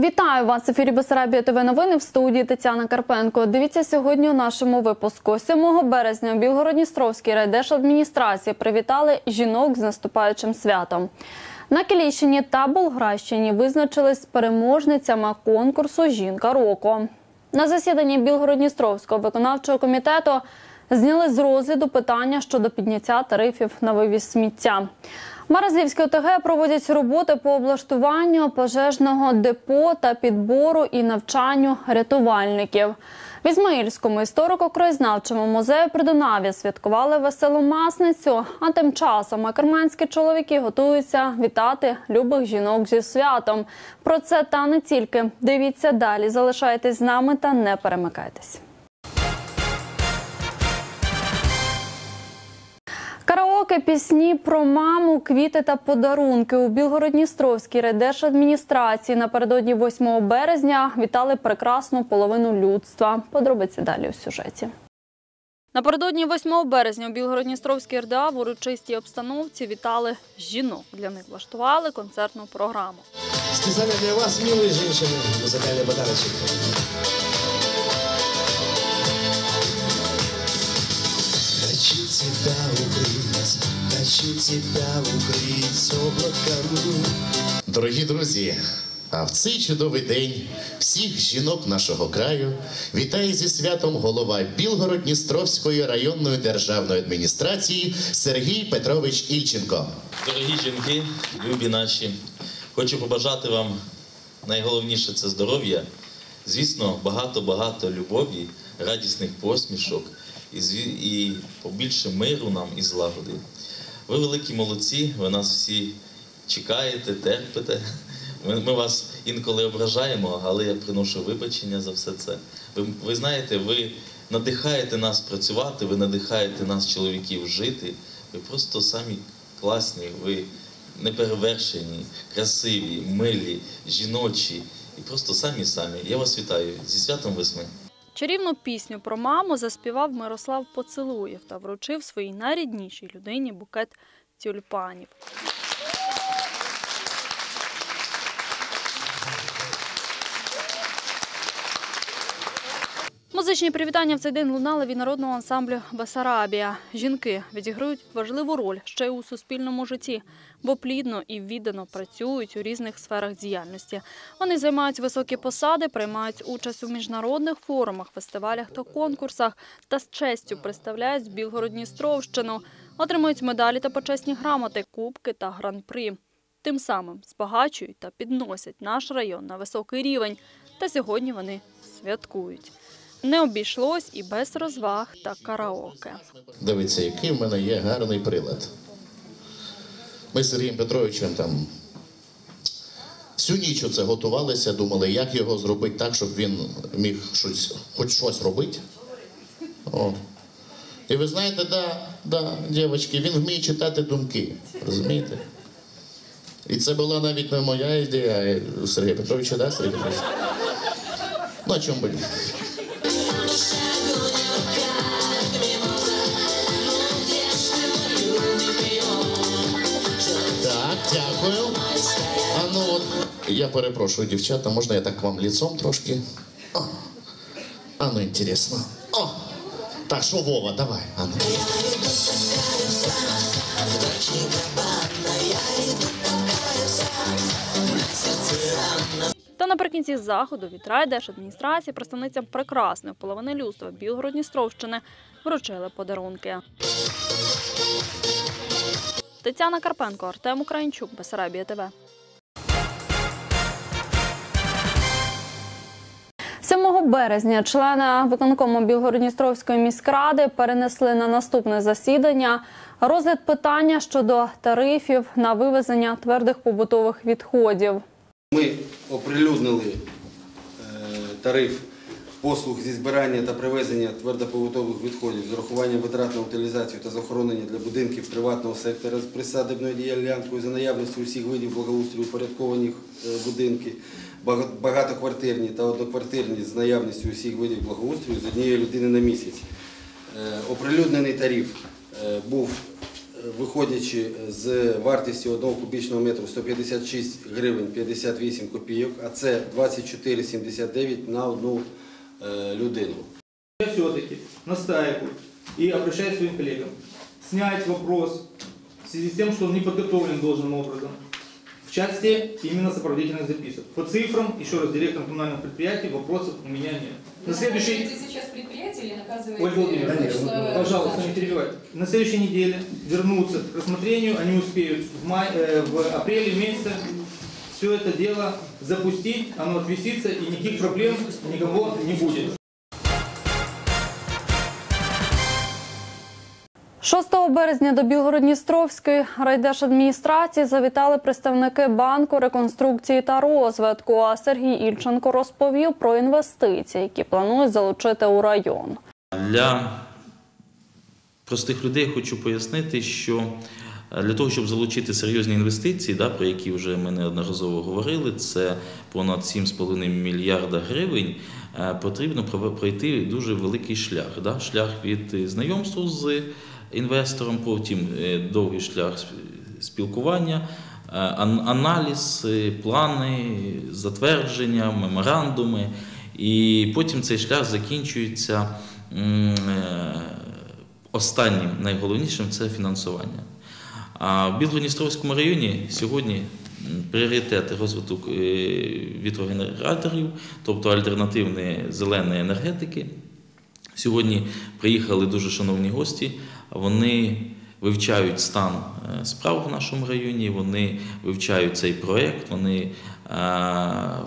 Вітаю вас ефірі Бесарабія ТВ новини в студії Тетяна Карпенко. Дивіться сьогодні у нашому випуску. 7 березня у Білгородністровській райдержадміністрації привітали жінок з наступаючим святом. На Кілійщині та Болгращині визначились переможницями конкурсу Жінка року. На засіданні Білгородністровського виконавчого комітету зняли з розгляду питання щодо підняття тарифів на вивіз сміття. Маразлівське ОТГ проводять роботи по облаштуванню пожежного депо та підбору і навчанню рятувальників. В Ізмаїльському історико-краєзнавчому музеї Придунав'я святкували веселу масницю. А тим часом акерманські чоловіки готуються вітати любих жінок зі святом. Про це та не тільки. Дивіться далі. Залишайтесь з нами та не перемикайтесь. Караоке, пісні про маму, квіти та подарунки у Білгородністровській райдержадміністрації напередодні 8 березня вітали прекрасну половину людства. Подробиці далі у сюжеті. Напередодні 8 березня у Білгородністровській РДА в урочистій обстановці вітали жінок. Для них влаштували концертну програму. Специально для вас, милые женщины, музыкальный подарочек. Хочу тебя укрыть, хочу тебя укрыть облаком. Дорогі друзі, а в цей чудовий день всіх жінок нашого краю вітає зі святом голова Білгород-Дністровської районної державної адміністрації Сергій Петрович Ільченко. Дорогі жінки, любі наші, хочу побажати вам найголовніше це здоров'я. Звісно, багато-багато любові, радісних посмішок і, побільше миру нам і злагоди. Ви великі молодці, ви нас всі чекаєте, терпите. Ми, ми вас інколи ображаємо, але я приношу вибачення за все це. Ви, ви знаєте, ви надихаєте нас працювати, ви надихаєте нас, чоловіків, жити. Ви просто самі класні, ви неперевершені, красиві, милі, жіночі і просто самі самі. Я вас вітаю зі святом весни. Чарівну пісню про маму заспівав Мирослав Поцелуєв та вручив своїй найріднішій людині букет тюльпанів. Музичні привітання в цей день лунали від народного ансамблю Басарабія. Жінки відіграють важливу роль ще й у суспільному житті, бо плідно і віддано працюють у різних сферах діяльності. Вони займають високі посади, приймають участь у міжнародних форумах, фестивалях та конкурсах та з честю представляють Білгород-Дністровщину, отримують медалі та почесні грамоти, кубки та гран-при. Тим самим збагачують та підносять наш район на високий рівень. Та сьогодні вони святкують. Не обійшлось і без розваг та караоке. Дивіться, який в мене є гарний прилад. Ми з Сергієм Петровичем там всю ніч оце готувалися, думали, як його зробити так, щоб він міг щось, хоч щось робити. О. І ви знаєте, да, да, дівчатки, він вміє читати думки. Розумієте? І це була навіть не моя ідея, а Сергія Петровича, да, Сергій Петрович? Ну, о чому дякую. А ну от, я перепрошую, дівчата, можна я так вам лицом трошки? О, а ну, інтересно. О! Так, що, Вова, давай. А ну. Та наприкінці заходу від райдержадміністрації представницям прекрасної половини людства Білгород-Дністровщини вручили подарунки. Тетяна Карпенко, Артем Українчук, Бесарабія ТВ. 7 березня члени виконкому Білгородністровської міськради перенесли на наступне засідання розгляд питання щодо тарифів на вивезення твердих побутових відходів. Ми оприлюднили е, тариф послуг зі збирання та привезення твердопобутових відходів з урахуванням витрат на утилізацію та захоронення для будинків приватного сектора з присадибною ділянкою за наявністю усіх видів благоустрою упорядкованих е, будинки, багатоквартирні та одноквартирні з наявністю усіх видів благоустрою з однієї людини на місяць. Е, Оприлюднений тариф е, був виходячи з вартості одного кубічного метру 156 гривень 58 копійок, а це 24,79 на одну людину. Я все-таки настаиваю и обращаюсь к своим коллегам снять вопрос в связи с тем, что он не подготовлен должным образом в части именно сопроводительных записок. По цифрам, еще раз, директор коммунального предприятия, вопросов у меня нет. На. Наказываете сейчас предприятие или наказываете... Ольга Владимировна, прошлое- пожалуйста, не перебивайте. На следующей неделе вернуться к рассмотрению, они успеют в, май, э, в апреле месяце все это дело запустить, оно отвесится и никаких проблем никого не будет. 6 березня до Білгород-Дністровської райдержадміністрації завітали представники банку реконструкції та розвитку. А Сергій Ільченко розповів про інвестиції, які планують залучити у район. Для простих людей хочу пояснити, що для того, щоб залучити серйозні інвестиції, да, про які вже ми неодноразово говорили, це понад 7,5 мільярда гривень, е, потрібно пройти дуже великий шлях. Да? Шлях від е, знайомства з інвестором, потім е, довгий шлях спілкування, е, аналіз, е, плани, затвердження, меморандуми. І потім цей шлях закінчується е, останнім, найголовнішим це фінансування. А в Білгородністровському районі сьогодні м, пріоритет розвиток е, вітрогенераторів, тобто альтернативної зеленої енергетики. Сьогодні приїхали дуже шановні гості. Вони вивчають стан е, справ в нашому районі, вони вивчають цей проєкт, вони е,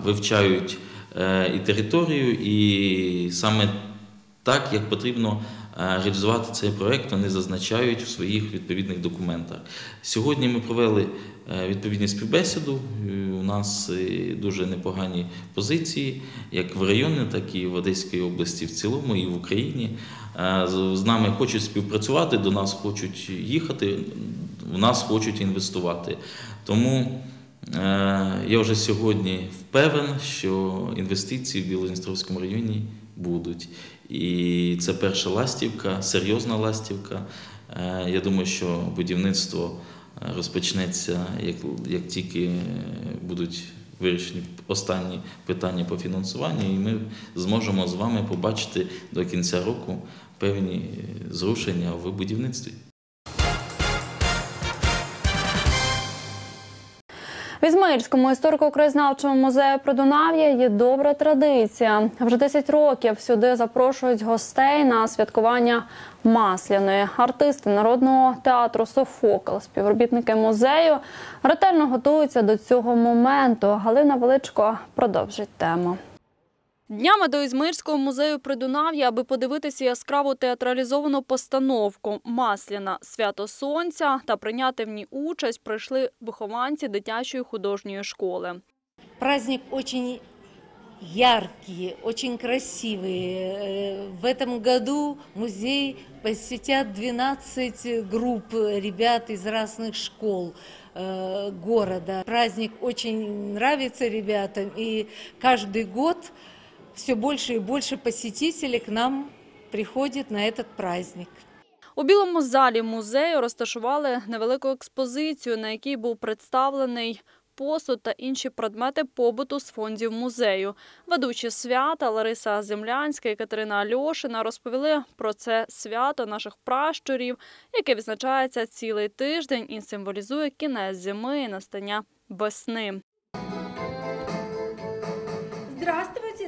вивчають і територію, і саме так, як потрібно реалізувати цей проєкт, вони зазначають в своїх відповідних документах. Сьогодні ми провели е, відповідну співбесіду. Е, У нас е, дуже непогані позиції, як в районі, так і в Одеській області в цілому, і в Україні. Е, з- нами хочуть співпрацювати, до нас хочуть їхати, в нас хочуть інвестувати. Тому е, я вже сьогодні впевнений, що інвестиції в Білоістровському районі будуть. І це перша ластівка, серйозна ластівка. Е, Я думаю, що будівництво е, розпочнеться, як, як тільки е, будуть вирішені останні питання по фінансуванню, і ми зможемо з вами побачити до кінця року певні зрушення в будівництві. В Ізмаїльському історико-краєзнавчому музею Придунав'я є добра традиція. Вже 10 років сюди запрошують гостей на святкування масляної. Артисти народного театру Софокл, співробітники музею ретельно готуються до цього моменту. Галина Величко продовжить тему. Днями до Ізмирського музею Придунав'я, аби подивитися яскраву театралізовану постановку Масляна свято сонця та прийняти в ній участь прийшли вихованці дитячої художньої школи. Праздник очень яркий, очень красивый. Э, В этом году музей посетят 12 групп ребят из разных школ э, города. Праздник очень нравится ребятам, и каждый год все больше и больше посетителей к нам приходит на этот праздник. У білому залі музею розташували невелику експозицію, на якій був представлений посуд та інші предмети побуту з фондів музею. Ведучі свята Лариса Землянська і Катерина Альошина розповіли про це свято наших пращурів, яке відзначається цілий тиждень і символізує кінець зими і настання весни.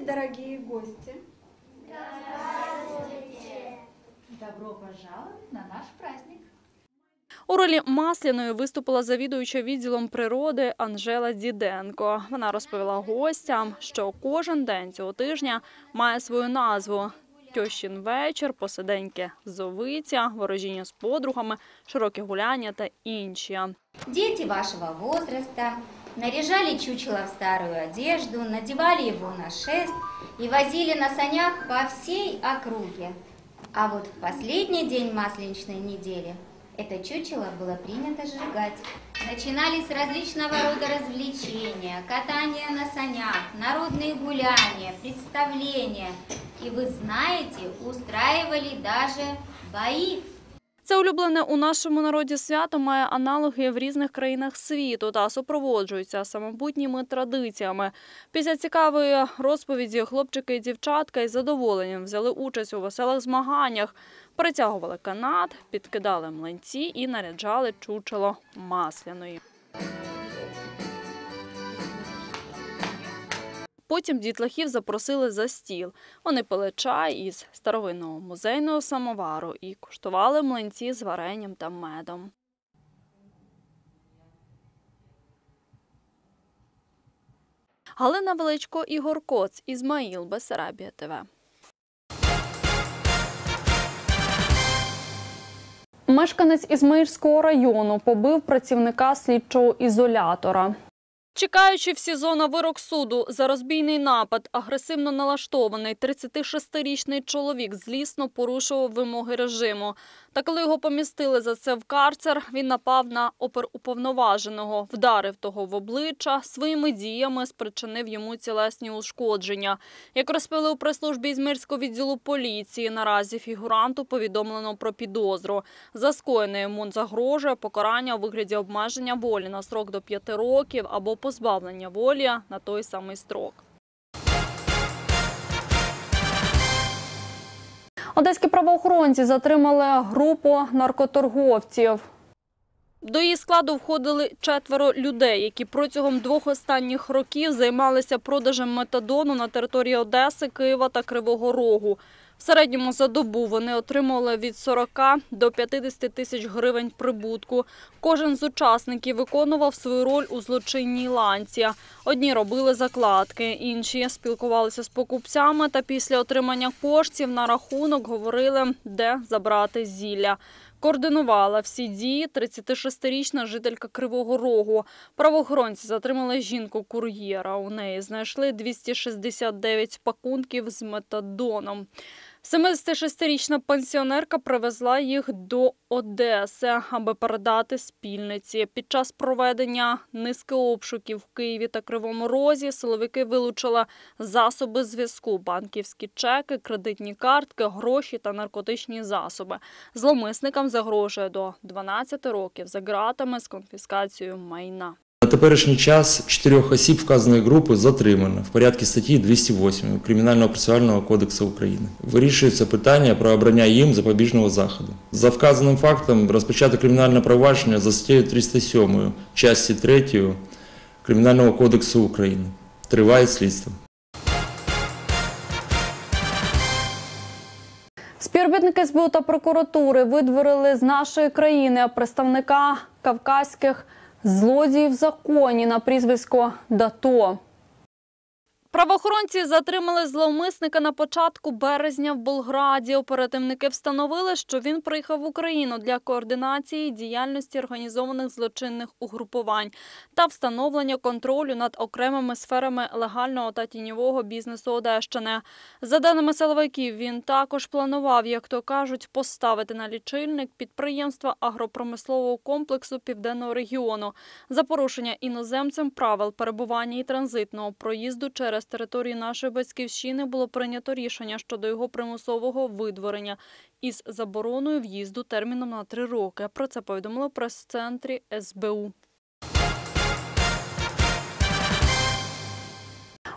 Дорогие гости! Добро пожаловать на наш праздник. У ролі масляної виступила завідуюча відділом природи Анжела Діденко. Вона розповіла гостям, що кожен день цього тижня має свою назву. Тьощин вечір, посиденьки зовиця, ворожіння з подругами, широкі гуляння та інші. Дети вашего возраста наряжали чучело в старую одежду, надевали его на шест и возили на санях по всей округе. А вот в последний день масленичной недели это чучело было принято сжигать. Начинались различного рода развлечения, катание на санях, народные гуляния, представления. И вы знаете, устраивали даже бои. Це улюблене у нашому народі свято має аналоги в різних країнах світу та супроводжується самобутніми традиціями. Після цікавої розповіді хлопчики і дівчатка із задоволенням взяли участь у веселих змаганнях, притягували канат, підкидали млинці і наряджали чучело масляної. Потім дітлахів запросили за стіл. Вони пили чай із старовинного музейного самовару і куштували млинці з варенням та медом. Галина Величко, Ігор Коц, Ізмаїл, Бесарабія ТВ. Мешканець Ізмаїльського району побив працівника слідчого ізолятора. Чекаючи в СІЗО на вирок суду за розбійний напад, агресивно налаштований 36-річний чоловік злісно порушував вимоги режиму. Та коли його помістили за це в карцер, він напав на оперуповноваженого, вдарив того в обличчя, своїми діями спричинив йому тілесні ушкодження. Як розповіли у прес-службі Ізмирського відділу поліції, наразі фігуранту повідомлено про підозру. За скоєне йому загрожує покарання у вигляді обмеження волі на срок до 5 років або позбавлення волі на той самий строк. Одеські правоохоронці затримали групу наркоторговців. До її складу входили четверо людей, які протягом двох останніх років займалися продажем метадону на території Одеси, Києва та Кривого Рогу. В середньому за добу вони отримували від 40 до 50 тисяч гривень прибутку. Кожен з учасників виконував свою роль у злочинній ланці. Одні робили закладки, інші спілкувалися з покупцями та після отримання коштів на рахунок говорили, де забрати зілля. Координувала всі дії 36-річна жителька Кривого Рогу. Правоохоронці затримали жінку-кур'єра. У неї знайшли 269 пакунків з метадоном. 76-річна пенсіонерка привезла їх до Одеси, аби передати спільниці. Під час проведення низки обшуків в Києві та Кривому Розі силовики вилучили засоби зв'язку, банківські чеки, кредитні картки, гроші та наркотичні засоби. Зловмисникам загрожує до 12 років за ґратами з конфіскацією майна. На теперішній час чотирьох осіб вказаної групи затримано в порядку статті 208 Кримінального процесуального кодексу України. Вирішується питання про обрання їм запобіжного заходу. За вказаним фактом розпочато кримінальне провадження за статтею 307 часті 3 Кримінального кодексу України. Триває слідство. Співробітники СБУ та прокуратури видворили з нашої країни представника кавказьких злодіїв в законі на прізвисько Дато. Правоохоронці затримали зловмисника на початку березня в Болграді. Оперативники встановили, що він приїхав в Україну для координації діяльності організованих злочинних угрупувань та встановлення контролю над окремими сферами легального та тіньового бізнесу Одещини. За даними силовиків, він також планував, як то кажуть, поставити на лічильник підприємства агропромислового комплексу південного регіону за порушення іноземцем правил перебування і транзитного проїзду через територію нашої батьківщини було прийнято рішення щодо його примусового видворення із забороною в'їзду терміном на три роки. Про це повідомило прес-центрі СБУ.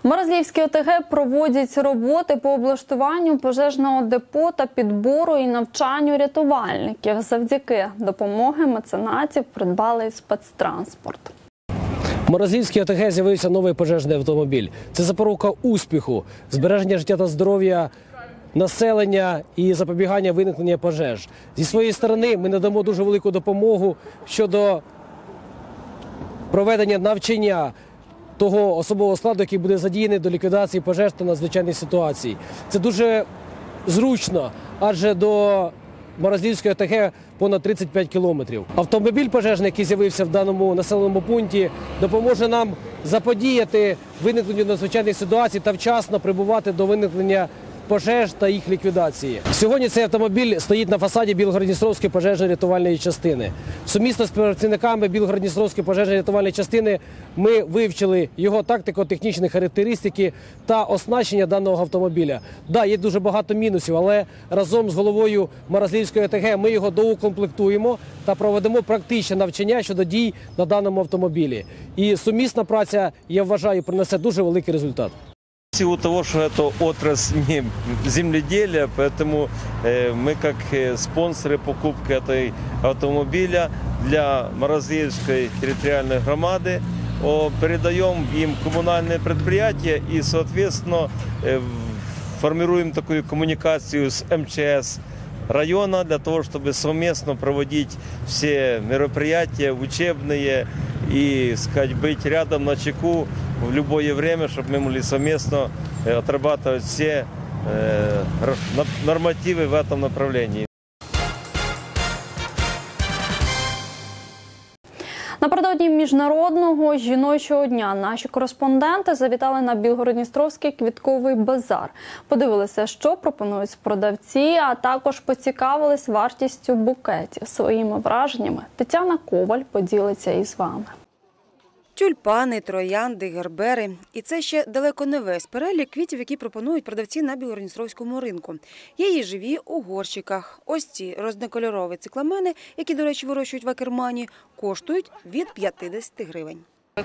Морозлівські ОТГ проводять роботи по облаштуванню пожежного депо та підбору і навчанню рятувальників. Завдяки допомоги меценатів придбали спецтранспорт. Морозівській ОТГ з'явився новий пожежний автомобіль. Це запорука успіху, збереження життя та здоров'я населення і запобігання виникнення пожеж. Зі своєї сторони ми надамо дуже велику допомогу щодо проведення навчання того особового складу, який буде задіяний до ліквідації пожеж та надзвичайних ситуацій. Це дуже зручно, адже до Морозлівської ОТГ понад 35 кілометрів. Автомобіль пожежний, який з'явився в даному населеному пункті, допоможе нам заподіяти виникненню надзвичайних ситуацій та вчасно прибувати до виникнення пожеж та їх ліквідації. Сьогодні цей автомобіль стоїть на фасаді Білгородністровської пожежно-рятувальної частини. Сумісно з працівниками Білгородністровської пожежно-рятувальної частини ми вивчили його тактико-технічні характеристики та оснащення даного автомобіля. Да, є дуже багато мінусів, але разом з головою Маразлівської ОТГ ми його доукомплектуємо та проведемо практичне навчання щодо дій на даному автомобілі. І сумісна праця, я вважаю, принесе дуже великий результат. В силу того, что это отрасль не земледелия, поэтому э, мы как э, спонсоры покупки этой автомобиля для Морозеевской территориальной громады о, передаем им коммунальные предприятия и, соответственно, э, в- формируем такую коммуникацию с МЧС района для того, чтобы совместно проводить все мероприятия учебные и, сказать, быть рядом на чеку в любое время, чтобы мы могли совместно э, отрабатывать все э, р- на- нормативы в этом направлении. Напередодні міжнародного жіночого дня наші кореспонденти завітали на Білгородністровський квітковий базар. Подивилися, що пропонують продавці, а також поцікавились вартістю букетів. Своїми враженнями Тетяна Коваль поділиться із вами Тюльпани, троянди, гербери. І це ще далеко не весь перелік квітів, які пропонують продавці на Білгородністровському ринку. Є і живі у горщиках. Ось ці рознокольорові цикламени, які, до речі, вирощують в Акермані, коштують від 50 гривень.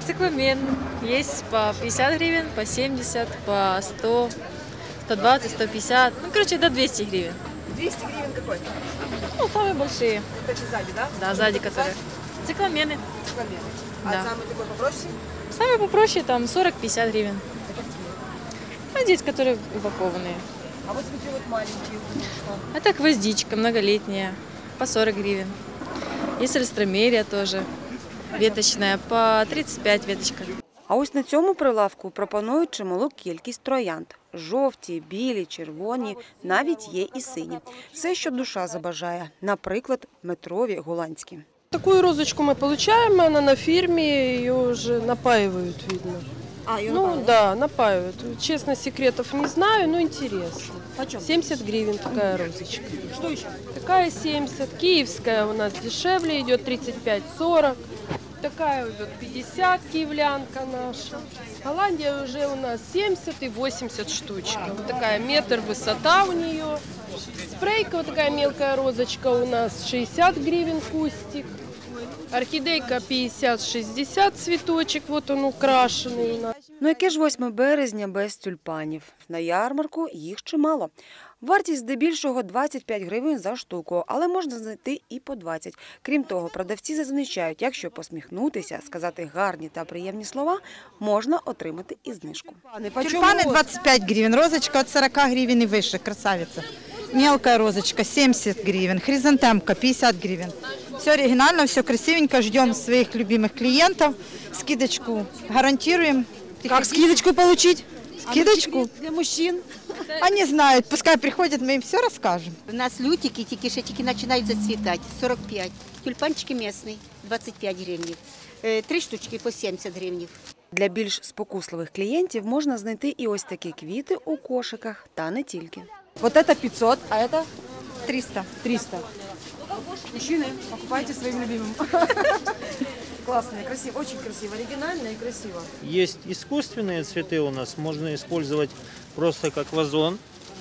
Цикламен есть по 50 гривен, по 70, по 100, 120, 150. Ну, короче, до 200 гривен. 200 гривен какой? Ну, самые большие. Это сзади, да? Да, сзади которые. Цикламены. Цикламены. А Да. самый такой попроще? Самые попроще там 40-50 гривен. А здесь, которые упакованные. А вот смотри, вот маленькие. Что? Это гвоздичка многолетняя, по 40 гривен. Есть альстромерия тоже, веточная, по 35 веточка. А ось на цьому прилавку пропонують чималу кількість троянд. Жовті, білі, червоні, навіть є і сині. Все, що душа забажає. Наприклад, метрові голландські. Такую розочку мы получаем, она на фирме, ее уже напаивают, видно. А, ее ну напаивают? да, напаивают. Честно, секретов не знаю, но интересно. Почем? 70 гривен такая розочка. Что еще? Такая 70. Киевская у нас дешевле идет 35-40. Такая идет 50 киевлянка наша. Голландия уже у нас 70 и 80 штучка. Вот такая метр высота у нее. Спрейка вот такая мелкая розочка у нас 60 гривен кустик. Орхидейка 50-60 цветочек, вот он украшенный у нас. Ну яке ж 8 березня без тюльпанів? На ярмарку їх чимало. Вартість здебільшого 25 гривень за штуку, але можна знайти і по 20. Крім того, продавці зазначають, якщо посміхнутися, сказати гарні та приємні слова, можна отримати і знижку. Тюльпаны 25 гривен, розочка от 40 гривен и выше, красавица. Мелкая розочка 70 гривен, хризантемка 50 гривен. Все оригинально, все красивенько, ждем своих любимых клиентов. Скидочку гарантируем. Как скидочку получить? Скидочку? Для мужчин. Они знают, пускай приходят, мы им все расскажем. У нас лютики, тільки ще тільки починають зацвітати, 45. Тюльпанчики місні, 25 гривень. Е, Три штучки по 70 гривень. Для більш спокусливих клієнтів можна знайти і ось такі квіти у кошиках, та не тільки. Вот это 500, а это 300. 300. Мужчины, покупайте своим любимым. Классные, красиво, очень красиво, оригинально и красиво. Есть искусственные цветы у нас, можно использовать просто как вазон,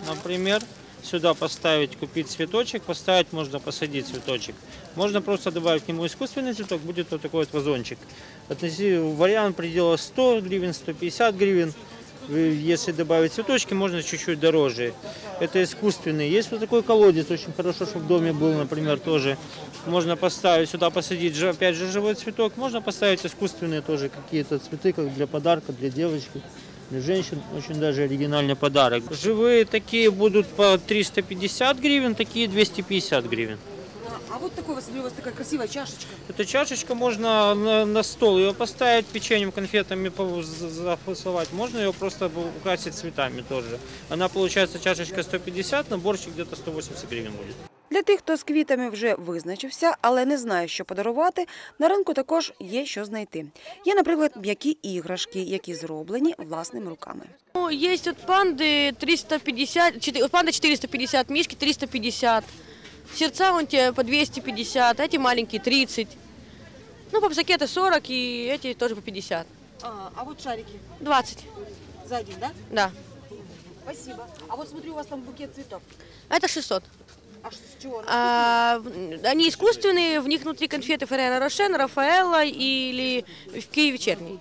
например. Сюда поставить, купить цветочек, поставить, можно посадить цветочек. Можно просто добавить к нему искусственный цветок, будет вот такой вот вазончик. Относи, вариант предела 100 гривен, 150 гривен. Если добавить цветочки, можно чуть-чуть дороже. Это искусственный. Есть вот такой колодец, очень хорошо, чтобы в доме был, например, тоже. Можно поставить сюда, посадить, опять же, живой цветок. Можно поставить искусственные тоже какие-то цветы, как для подарка, для девочки, для женщин. Очень даже оригинальный подарок. Живые такие будут по 350 гривен, такие 250 гривен. А вот такой, вот, смотри, у вас такая красивая чашечка. Эта чашечка можно на, на стол ее поставить, печеньем, конфетами пов- за- зафасовать. Можно ее просто украсить цветами тоже. Она получается чашечка 150, наборчик где-то 180 гривен будет. Для тих, хто з квітами вже визначився, але не знає, що подарувати, на ринку також є що знайти. Є, наприклад, м'які іграшки, які зроблені власними руками. Ну, есть от панды 350, четы- от панды 450, мишки 350. Сердца вон те по 250, эти маленькие 30. Ну, попсакеты 40 и эти тоже по 50. А, а вот шарики 20, за один, да? да. Спасибо. А вот смотрю, у вас там букет цветов. Это 600. А ш- с чего? А, в- они искусственные, в них внутри конфеты Феррера Рошен, Рафаэлла или в Киеве черний.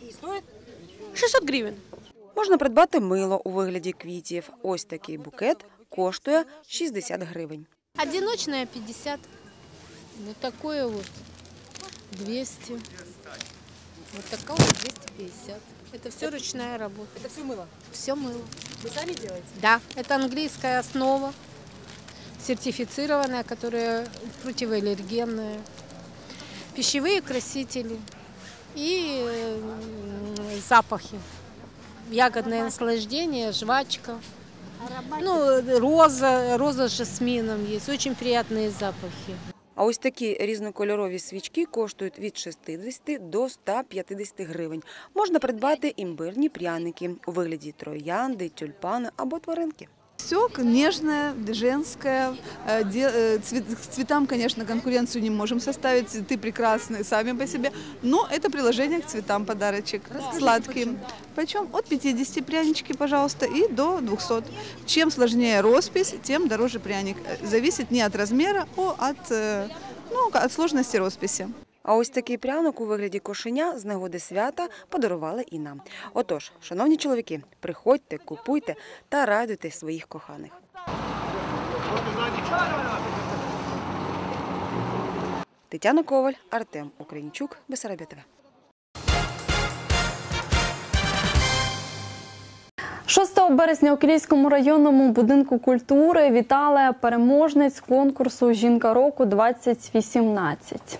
И стоит? 600 гривен. Можна придбати мило у вигляді квітів. Ось такий букет коштує 60 гривень. Одиночная 50. Вот такое вот 200. Вот такая вот 250. Это все ручная работа. Это все мыло? Все мыло. Вы сами делаете? Да, это английская основа, сертифицированная, которая противоаллергенная. Пищевые красители и запахи. Ягодное наслаждение, жвачка. Ну, роза, роза з жасміном є, дуже приємні запахи. А ось такі різнокольорові свічки коштують від 60 до 150 гривень. Можна придбати імбирні пряники у вигляді троянди, тюльпани або тваринки. Все нежное, женское. Э, де- э, цвет- К цветам, конечно, конкуренцию не можем составить. Цветы прекрасные сами по себе. Но это приложение к цветам подарочек. Сладкие. Почем? От 50 прянички, пожалуйста, и до 200. Чем сложнее роспись, тем дороже пряник. Э, Зависит не от размера, а от, э, ну, от сложности росписи. А ось такий пряник у вигляді кошеня з нагоди свята подарували і нам. Отож, шановні чоловіки, приходьте, купуйте та радуйте своїх коханих. Тетяна Коваль, Артем Українчук, Бесарабія ТВ. 6 березня у Кілійському районному будинку культури вітали переможниць конкурсу Жінка року 2018.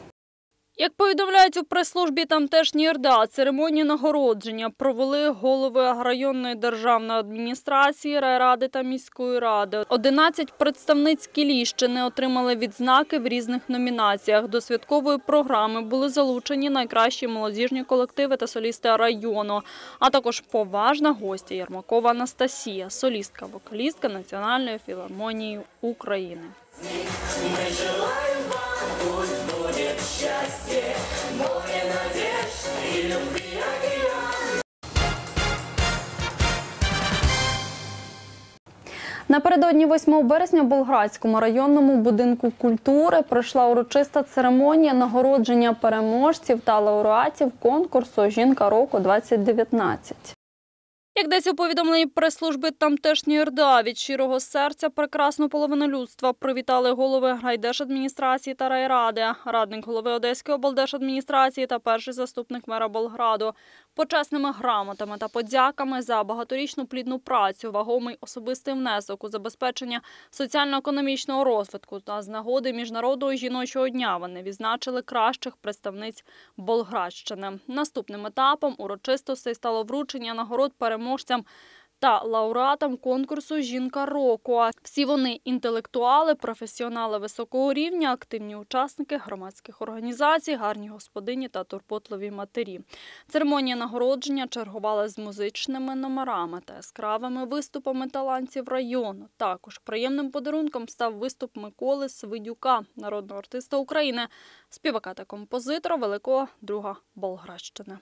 Як повідомляють у прес-службі тамтешньої РДА, церемонію нагородження провели голови районної державної адміністрації, райради та міської ради. 11 представниць Кіліщини отримали відзнаки в різних номінаціях. До святкової програми були залучені найкращі молодіжні колективи та солісти району, а також поважна гостя Єрмакова Анастасія, солістка-вокалістка Національної філармонії України. Счастье, море надежд и любви океан. Напередодні 8 березня в Болградському районному будинку культури пройшла урочиста церемонія нагородження переможців та лауреатів конкурсу Жінка року 2019. Як десь у повідомленні прес-служби тамтешньої РДА від щирого серця прекрасну половину людства привітали голови райдержадміністрації та райради, радник голови Одеської облдержадміністрації та перший заступник мера Болграду, почесними грамотами та подяками за багаторічну плідну працю, вагомий особистий внесок у забезпечення соціально-економічного розвитку та з нагоди міжнародного жіночого дня вони відзначили кращих представниць Болградщини. Наступним етапом урочистостей стало вручення нагород переможцям та лауреатам конкурсу Жінка року. Всі вони інтелектуали, професіонали високого рівня, активні учасники громадських організацій, гарні господині та турботливі матері. Церемонія нагородження чергувала з музичними номерами та яскравими виступами талантів району. Також приємним подарунком став виступ Миколи Свидюка, народного артиста України, співака та композитора великого друга Болградщини.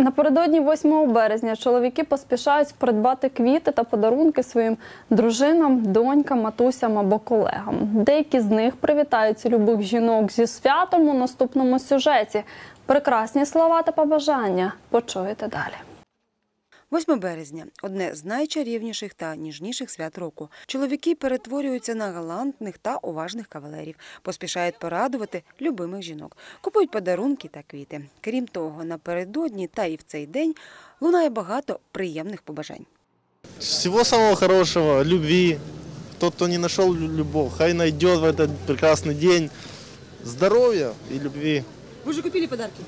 Напередодні 8 березня чоловіки поспішають придбати квіти та подарунки своїм дружинам, донькам, матусям або колегам. Деякі з них привітають любих жінок зі святом у наступному сюжеті. Прекрасні слова та побажання почуєте далі. 8 березня одне з найчарівніших та ніжніших свят року. Чоловіки перетворюються на галантних та уважних кавалерів, поспішають порадувати любимих жінок, купують подарунки та квіти. Крім того, напередодні та і в цей день лунає багато приємних побажань. Всего самого хорошего, любви. Тот, кто не нашел лю- любовь, хай найдет в этот прекрасный день здоровья и любви. Вы же купили подарки?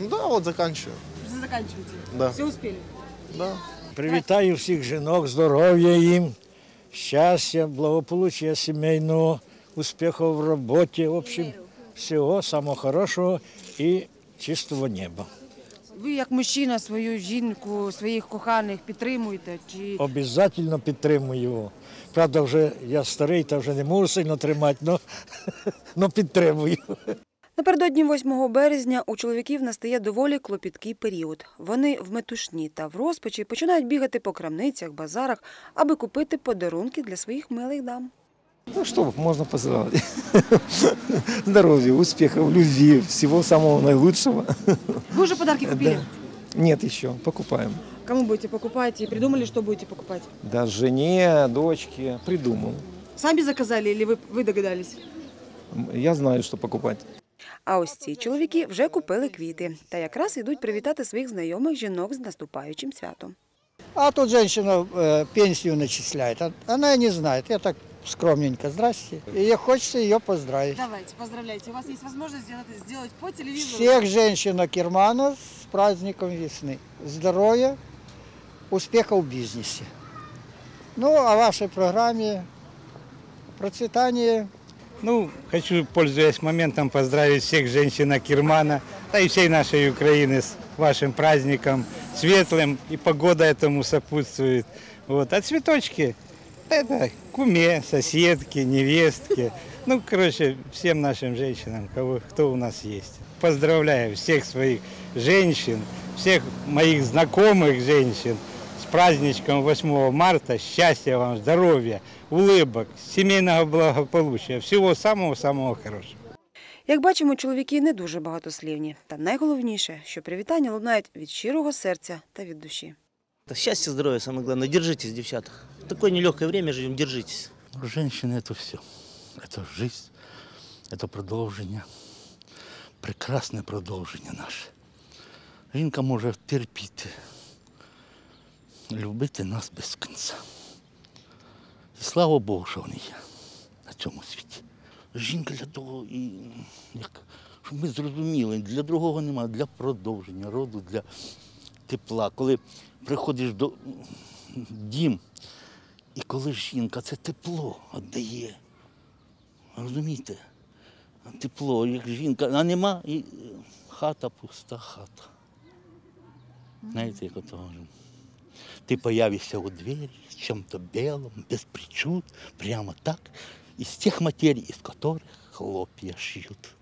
Ну да, вот заканчиваю. Уже заканчиваете? Да. Все успели? Да. Привітаю всіх жінок, здоров'я їм, щастя, благополуччя сімейного, успіху в роботі, в общем, всього самого хорошого і чистого неба. Ви як мужчина свою жінку, своїх коханих підтримуєте? Чи Обязательно підтримую його. Правда, вже я старий та вже не можу сильно тримати, але підтримую. Напередодні 8 березня у чоловіків настає доволі клопіткий період. Вони в метушні та в розпачі починають бігати по крамницях, базарах, аби купити подарунки для своїх милих дам. Ну что можно пожелать? Здоровья, успехов, любви, всего самого наилучшего. Вы уже подарки купили? Да. Нет еще, покупаем. Кому будете покупать? И придумали, что будете покупать? Да, жене, дочке, придумал. Сами заказали или вы, вы догадались? Я знаю, что покупать. А ось ці чоловіки вже купили квіти та якраз йдуть привітати своїх знайомих жінок з наступаючим святом. А тут женщина э, пенсию начисляет. А- Она не знает. Я так скромненько. Здрасте. И ей хочется ее поздравить. Давайте, поздравляйте. У вас есть возможность сделать, сделать по телевизору. Всех женщин Акермана с праздником весны. Здоровья, успехов в бизнесе. Ну, о вашей программе процветания. Ну, хочу, пользуясь моментом, поздравить всех женщин Акермана, да и всей нашей Украины с вашим праздником светлым, и погода этому сопутствует. Вот. А цветочки – это куме, соседки, невестки. Ну, короче, всем нашим женщинам, кого, кто у нас есть. Поздравляю всех своих женщин, всех моих знакомых женщин праздничком 8 марта. Счастья вам, здоровья, улыбок, семейного благополучия. Всего самого-самого хорошего. Як бачимо, чоловіки не дуже багатослівні. Та найголовніше, що привітання лунають від щирого серця та від душі. Счастье, здоровье, самое главное. Держитесь, девчата. В такое нелегкое время живем, держитесь. Женщина это все. Это жизнь, это продовження, прекрасне продовження наше. Жінка може терпіти, любити нас без кінця. І слава Богу, що вони є на цьому світі. Жінка для того, і, як, щоб ми зрозуміли, для другого немає, для продовження роду, для тепла. Коли приходиш до дім, і коли жінка це тепло віддає. Розумієте? Тепло, як жінка, а нема і хата пуста хата. Знаєте, як ото говорю. Ти появишся у двері в чем-то білому, без причуд, прямо так, із тих материй, із которых хлопья шьют.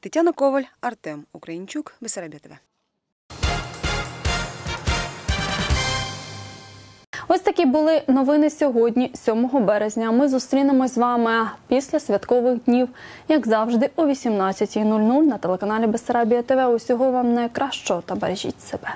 Тетяна Коваль, Артем Українчук, Бесарабія Ось такі були новини сьогодні, 7 березня. Ми зустрінемось з вами після святкових днів, як завжди, о 18.00 на телеканалі Бесарабія ТВ. Усього вам найкращого та бережіть себе.